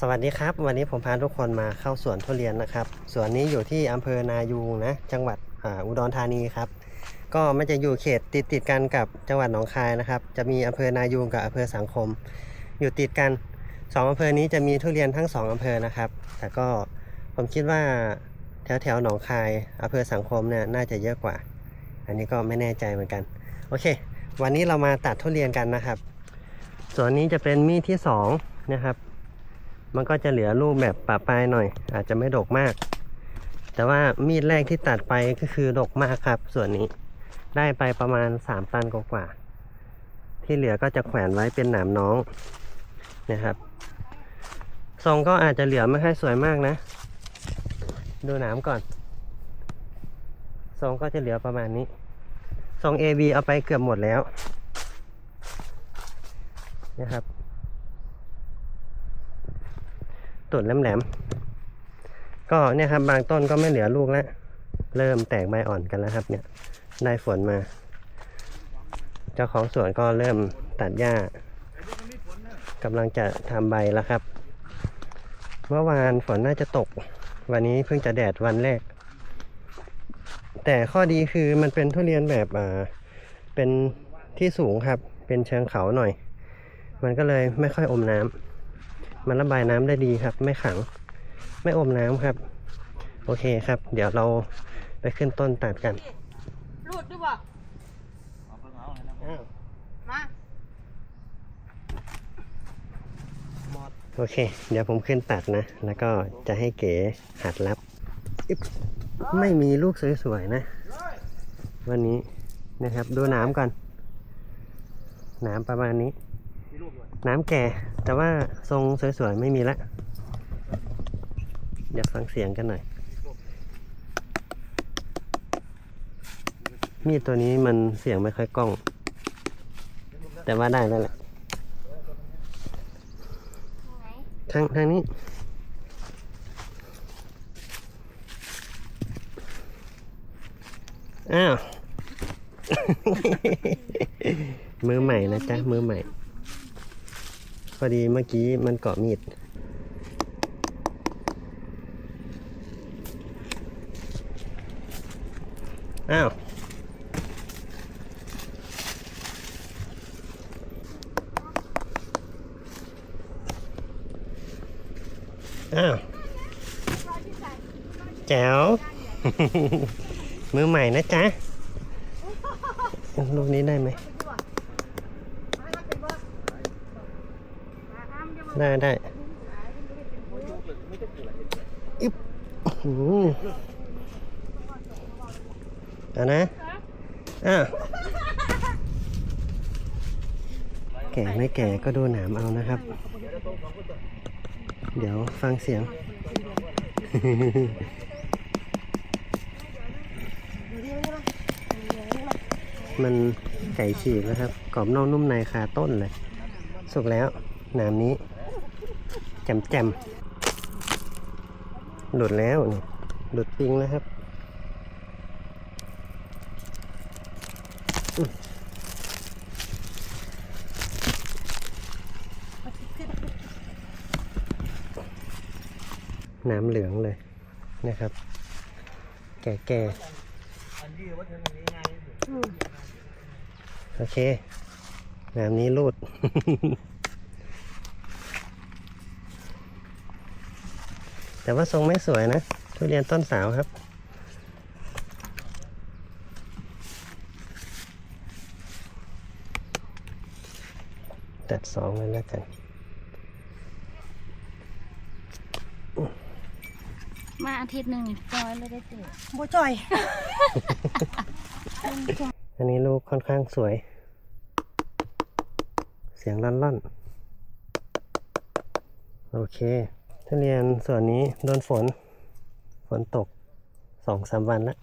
สวัสดีครับ วันนี้ผมพาทุกคนมาเข้าสวนทุเรียนนะครับสวนนี้อยู่ที่อำเภอนายูงนะจังหวัดอ,อุดรธานีครับ ก็มันจะอยู่เขตติดติดกันกับจังหวัดหนองคายนะครับ จะมีอำเภอนายูงกับอำเภอสังคม อยู่ติดกันสองอำเภอนี้จะมีทุเรียนทั้งสองอำเภอนะครับ แต่ก็ผมคิดว่าแถวแถวหนองคายอำเภอสังคมเนี่ยน่าจะเยอะกว่า อันนี้ก็ไม่แน่ใจเหมือนกันโอเค วันนี้เรามาตัดทุเรียนกันนะครับสวนนี้จะเป็นมีดที่สองนะครับ มันก็จะเหลือรูปแบบปะปลายหน่อย อาจจะไม่ดกมาก แต่ว่ามีดแรกที่ตัดไปก็คือดกมากครับ ส่วนนี้ได้ไปประมาณ 3 ตันกว่าๆที่เหลือก็จะแขวนไว้เป็นหนามน้องนะครับทรงก็อาจจะเหลือไม่ค่อยสวยมากนะ ดูหนามก่อนทรงก็จะเหลือประมาณนี้ทรง AB เอาไปเกือบหมดแล้วนะครับ ตุ่นแหลมๆก็เนี่ยครับบางต้นก็ไม่เหลือลูกแล้ว เริ่มแตกใบอ่อนกันแล้วครับ เนี่ยได้ฝนมา เจ้าของสวนก็เริ่มตัดหญ้ากำลังจะทำใบแล้วครับ เมื่อวานฝนน่าจะตก วันนี้เพิ่งจะแดดวันแรก แต่ข้อดีคือมันเป็นทุเรียนแบบอ่าเป็นที่สูงครับ เป็นเชิงเขาหน่อย มันก็เลยไม่ค่อยอมน้ำ มันระบายน้ำได้ดีครับ ไม่ขัง ไม่อมน้ำครับ โอเคครับ เดี๋ยวเราไปขึ้นต้นตัดกันรูดด้วยบ่มาโอเค เดี๋ยวผมขึ้นตัดนะ แล้วก็จะให้เก๋หัดรับอึ๊บไม่มีลูกสวยๆนะ วันนี้นะครับดูน้ำก่อน น้ำประมาณนี้ น้ำแก่ แต่ว่าทรงสวยๆ ไม่มีละ เดี๋ยวฟังเสียงกันหน่อย มีดตัวนี้มันเสียงไม่ค่อยกล้อง แต่ว่าได้แล้วแหละทางทางนี้อ้าว มือใหม่นะจ๊ะ มือใหม่ พอดีเมื่อกี้มันเกาะมีด อ้าวอ้าวแจ๋วมือใหม่นะจ๊ะ ลูกนี้ได้ไหม ได้ได้อึ๊บอื้อหือเอานะอ้าวแก่ไม่แก่ก็ดูหนามเอานะครับ เดี๋ยวฟังเสียงมันไก่ฉีกนะครับกรอบนอกนุ่มในคาต้นเลย สุกแล้วหนามนี้ แจมแจมหลุดแล้วนี่หลุดปิงแล้วครับอื้อน้ำเหลืองเลยนะครับ แก่แก่โอเค น้ำนี้รูด แต่ว่าทรงไม่สวยนะ ทุเรียนต้นสาวครับตัดสองเลยแล้วกัน มาอาทิตย์หนึ่งจอยเลยได้เจอบ่จ่อย อันนี้ลูกค่อนข้างสวย เสียงร่อนร่อนๆ โอเค ทุเรียนส่วนนี้โดนฝน ฝนตกสองสามวันแล้ว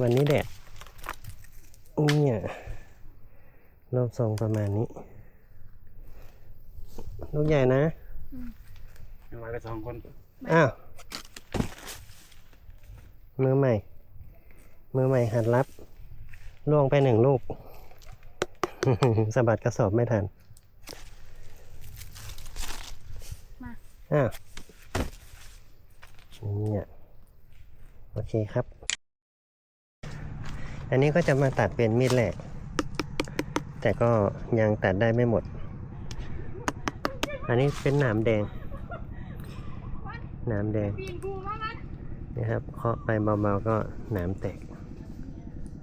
วันนี้แดดเนี่ยรูปทรงประมาณนี้ลูกใหญ่นะมากันสองคน อ้าว มือใหม่ มือใหม่หัดรับ ล่วงไปหนึ่งลูกสะบัดกระสอบไม่ทัน มา อ้าวเนี่ยโอเคครับ อันนี้ก็จะมาตัดเป็นมีดแหลก แต่ก็ยังตัดได้ไม่หมด อันนี้เป็นหนามแดง หนามแดงนะครับเคาะไปเบาๆก็หนามแตก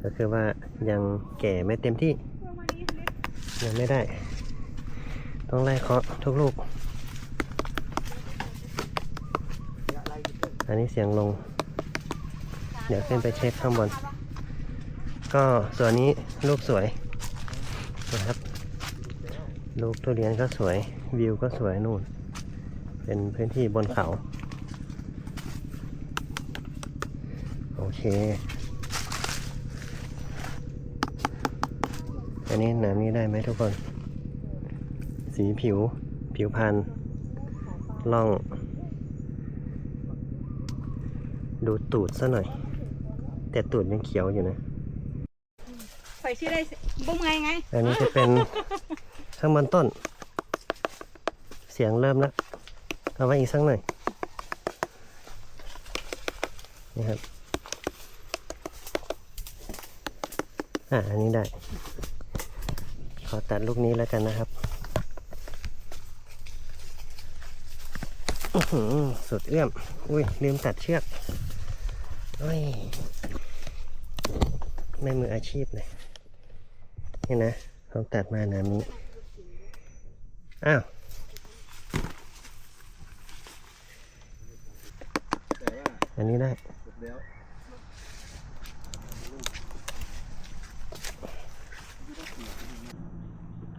ก็คือว่ายังแก่ไม่เต็มที่ ยังไม่ได้ ต้องไล่เคาะทุกลูก อันนี้เสียงลง เดี๋ยวขึ้นไปเช็คข้างบน ก็ส่วนนี้ลูกสวยนะครับ ลูกทุเรียนก็สวย วิวก็สวยนู่น เป็นพื้นที่บนเขา โอเค อันนี้น้ำนี้ได้ไหมทุกคน สีผิว ผิวพันธุ์ล่อง ดูตูดซะหน่อย แต่ตูดยังเขียวอยู่นะข่อยชื่อได้บุ้มไงไง อันนี้จะเป็นข้างบนต้น เสียงเริ่มแล้วเอาไว้อีกสักหน่อยนี่ครับอ่าอันนี้ได้ ขอตัดลูกนี้แล้วกันนะครับอื้อหือสุดเอื้อม อุ้ยลืมตัดเชือก ไม่มืออาชีพเลยนี่นะเขาตัดมาน้ำนี้อ้าวอันนี้ได้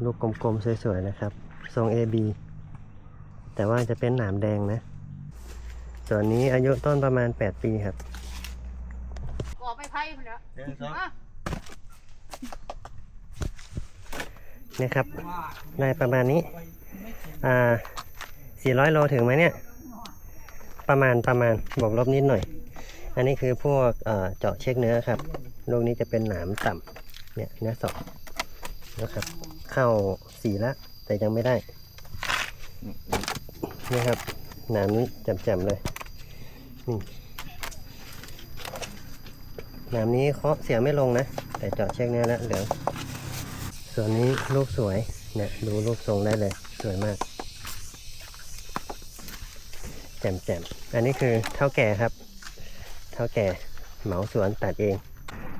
ลูกกลมๆ สวย ๆ นะครับ ทรง AB แต่ว่าจะเป็นหนามแดงนะ ส่วนนี้อายุต้นประมาณ 8 ปีครับ ก่อไม่ไพ่คนเดียวนี่ครับได้ประมาณนี้ อ่า400โลถึงไหมเนี่ย ประมาณประมาณบวกลบนิดหน่อย อันนี้คือพวกเอ่อเจาะเช็คเนื้อครับลูกนี้จะเป็นหนามต่ำเนี่ยเนื้อสองนะครับ เข้าสีละ แต่ยังไม่ได้นี่ครับหนามนี้แจ่มๆเลยนี่ หนามนี้เคาะเสียงไม่ลงนะ แต่เจาะเช็คเนื้อแล้วเหลืองส่วนนี้รูปสวยเนี่ยดูรูปทรงได้เลยสวยมากแจ่มแจ่มๆอันนี้คือเท่าแก่ครับ เท่าแก่เหมาสวนตัดเอง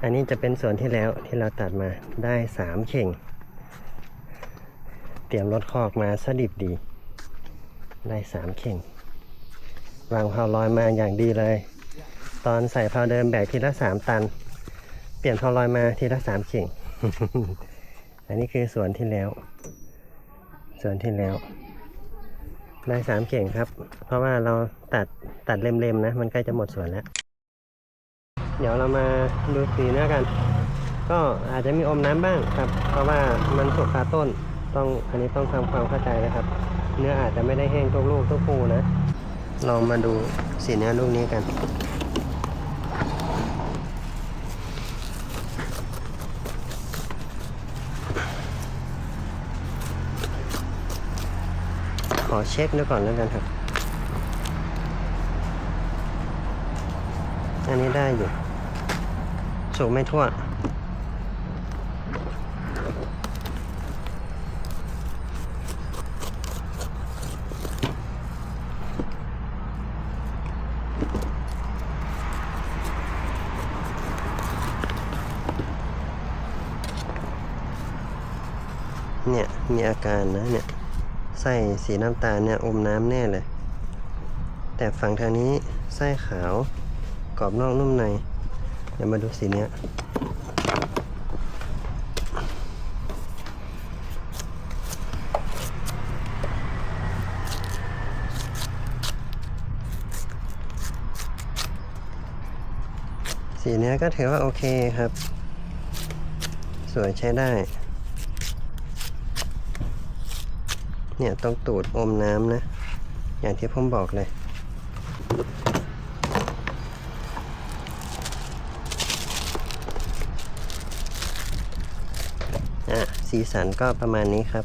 อันนี้จะเป็นสวนที่แล้วที่เราตัดมาได้สามเข่ง เตรียมรถคอกมาสดิบดี ได้สามเข่งวางเพาลอยมาอย่างดีเลย ตอนใส่พาเดิมแบกทีละสามตัน เปลี่ยนพาลอยมาทีละสามเข่ง อันนี้คือสวนที่แล้ว สวนที่แล้ว ได้สามเข่งครับ เพราะว่าเราตัดตัดเล็มๆนะ มันใกล้จะหมดสวนแล้ว เดี๋ยวเรามาดูสีเนื้อกัน ก็อาจจะมีอมน้ำบ้างครับ เพราะว่ามันสุกคาต้น ต้องอันนี้ต้องทำความเข้าใจนะครับ เนื้ออาจจะไม่ได้แห้งทุกลูกทุกภูนะลองมาดูสีเนื้อลูกนี้กัน อเช็คดูก่อนแล้วกันครับ อันนี้ได้อยู่ สูงไม่ทั่ว เนี่ย มีอาการนะเนี่ย ไส้สีน้ำตาลเนี่ยอมน้ำแน่เลย แต่ฝั่งทางนี้ไส้ขาวกรอบนอกนุ่มใน เดี๋ยวมาดูสีเนี้ยสีเนี้ยก็ถือว่าโอเคครับ สวยใช้ได้ เนี่ย ต้องตูดอมน้ำนะ อย่างที่ผมบอกเลยอะสีสันก็ประมาณนี้ครับ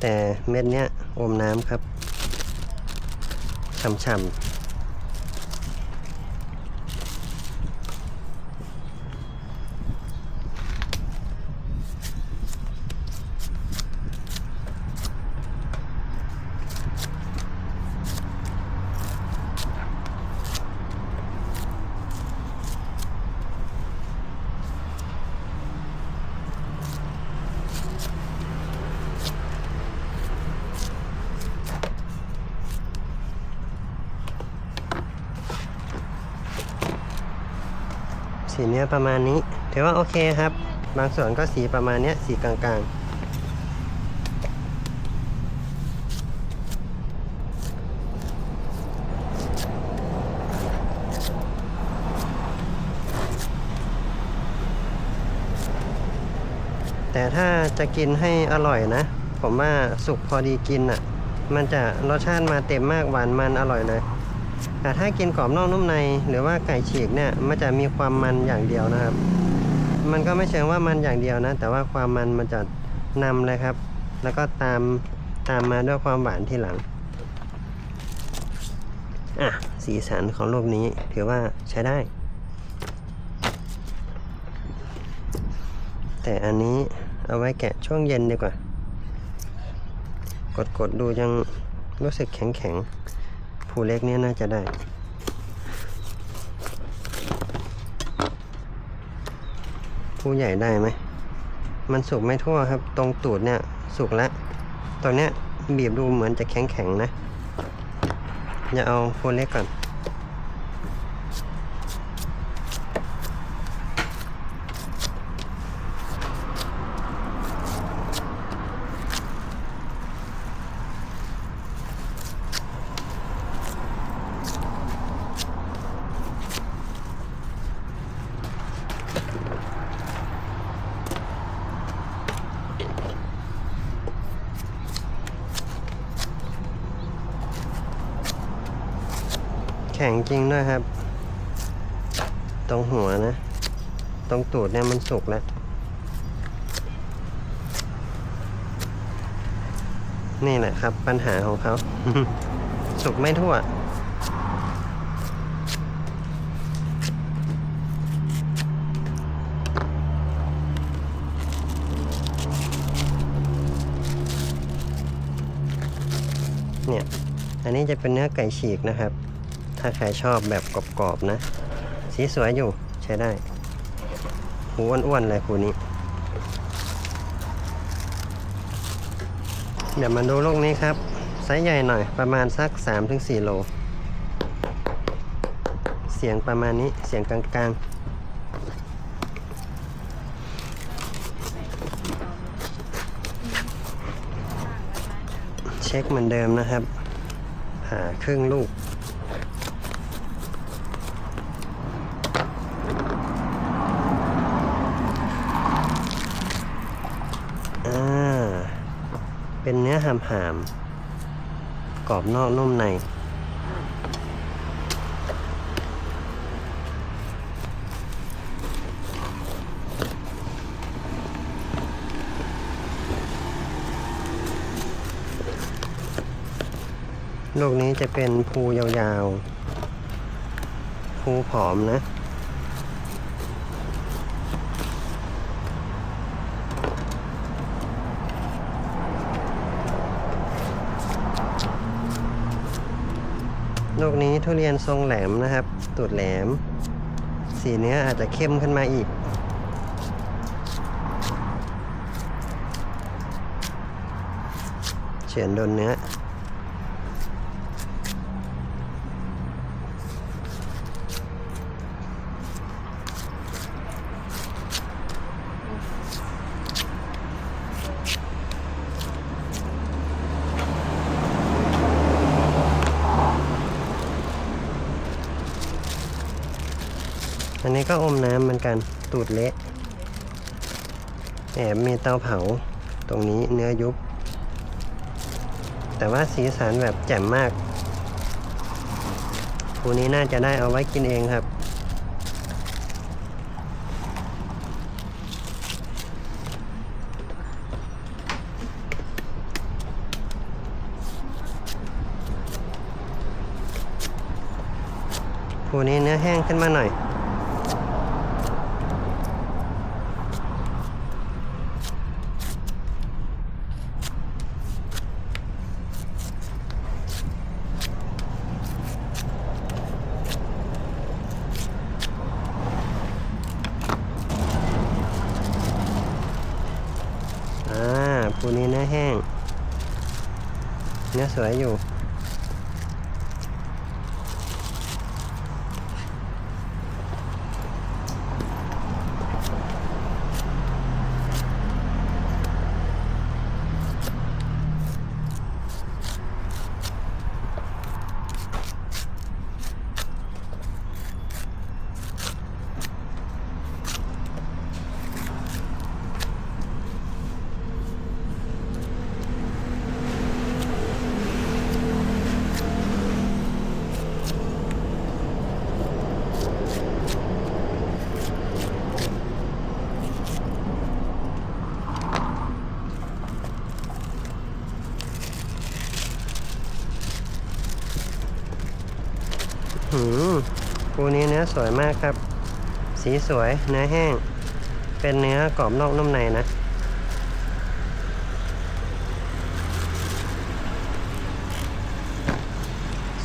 แต่เม็ดเนี้ยอมน้ำครับฉ่ำๆ สีเนี้ยประมาณนี้ ถือว่าโอเคครับ บางส่วนก็สีประมาณเนี้ยสีกลางๆแต่ถ้าจะกินให้อร่อยนะ ผมว่าสุกพอดีกินอะ มันจะรสชาติมาเต็มมากหวานมันอร่อยเลย แต่ถ้ากินกรอบนอกนุ่มใน หรือว่าไก่ฉีกเนี่ยมันจะมีความมันอย่างเดียวนะครับ มันก็ไม่เชิงว่ามันอย่างเดียวนะ แต่ว่าความมันมันจะนำเลยครับ แล้วก็ตามตามมาด้วยความหวานทีหลังอะสีสันของลูกนี้ถือว่าใช้ได้ แต่อันนี้เอาไว้แกะช่วงเย็นดีกว่า กดกดดูยังรู้สึกแข็งแข็งๆ ผู้เล็กเนี่ยน่าจะได้ ผู้ใหญ่ได้ไหม มันสุกไม่ทั่วครับ ตรงตูดเนี่ยสุกแล้วตรงเนี้ยบีบดูเหมือนจะแข็งแข็งๆนะ อย่าเอาผู้เล็กก่อน ข็งจริงด้วยครับ ตรงหัวนะ ตรงตูดเนี่ยมันสุกแล้ว นี่แหละครับปัญหาของเขา สุกไม่ทั่วเนี่ย อันนี้จะเป็นเนื้อไก่ฉีกนะครับ ถ้าใครชอบแบบกรอบๆนะ สีสวยอยู่ใช้ได้หูอ้วนๆเลยคูนี้ เดี๋ยวมาดูลูกนี้ครับ ไซส์ใหญ่หน่อยประมาณสัก 3-4 โล เสียงประมาณนี้เสียงกลางๆเช็คเหมือนเดิมนะครับผ่าครึ่งลูก เป็นเนื้อหามหามกรอบนอกนุ่มใน ลูกนี้จะเป็นภูยาวๆภูผอมนะ ลูกนี้ทุเรียนทรงแหลมนะครับ ตูดแหลม สีเนื้ออาจจะเข้มขึ้นมาอีก เฉือนโดนเนื้อ นี้ก็อมน้ำเหมือนกันตูดเละแอบมีเตาเผาตรงนี้เนื้อยุบ แต่ว่าสีสันแบบแจ่มมากคูนี้น่าจะได้เอาไว้กินเองครับ คูนี้เนื้อแห้งขึ้นมาหน่อย สวยอยู่ ปูนี้เนื้อสวยมากครับ สีสวยเนื้อแห้ง เป็นเนื้อกรอบนอกนุ่มในนะ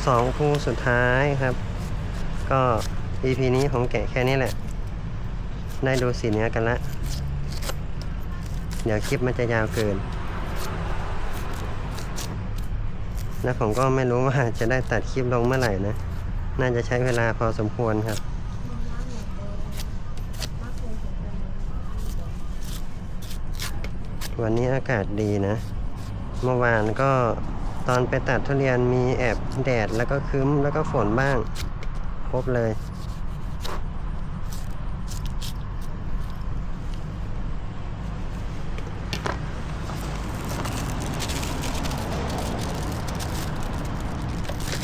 สองภูสุดท้ายครับ ก็ EP นี้ผมแกะแค่นี้แหละ ได้ดูสีเนื้อกันละ เดี๋ยวคลิปมันจะยาวเกิน แล้วผมก็ไม่รู้ว่าจะได้ตัดคลิปลงเมื่อไหร่นะ น่าจะใช้เวลาพอสมควรครับ วันนี้อากาศดีนะ เมื่อวานก็ตอนไปตัดทุเรียนมีแอบแดดแล้วก็ครึ้มแล้วก็ฝนบ้าง ครบเลย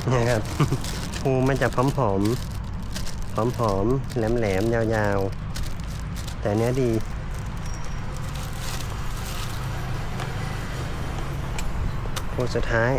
เนี่ยครับูมันจะผอมผอมผอมผอมๆแหลมแหลมๆยาวๆ แต่เนี้ยดีโคสุดท้าย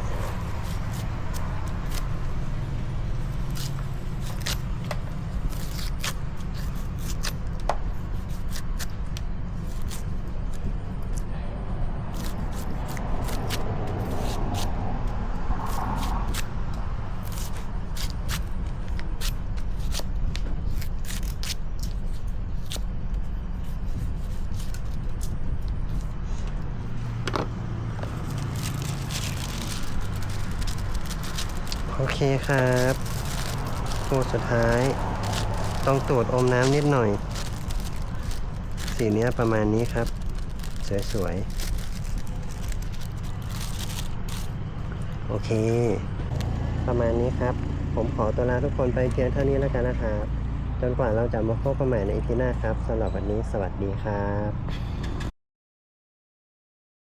เคครับภูสุดท้าย ต้องตูดอมน้ำนิดหน่อย สีเนี้ยประมาณนี้ครับ สวยๆ โอเค ประมาณนี้ครับ ผมขอตัวลาทุกคนไปเพียงเท่านี้แล้วกันนะครับ จนกว่าเราจะมาพบกันใหม่ในอีพีหน้าครับสำหรับวันนี้สวัสดีครับ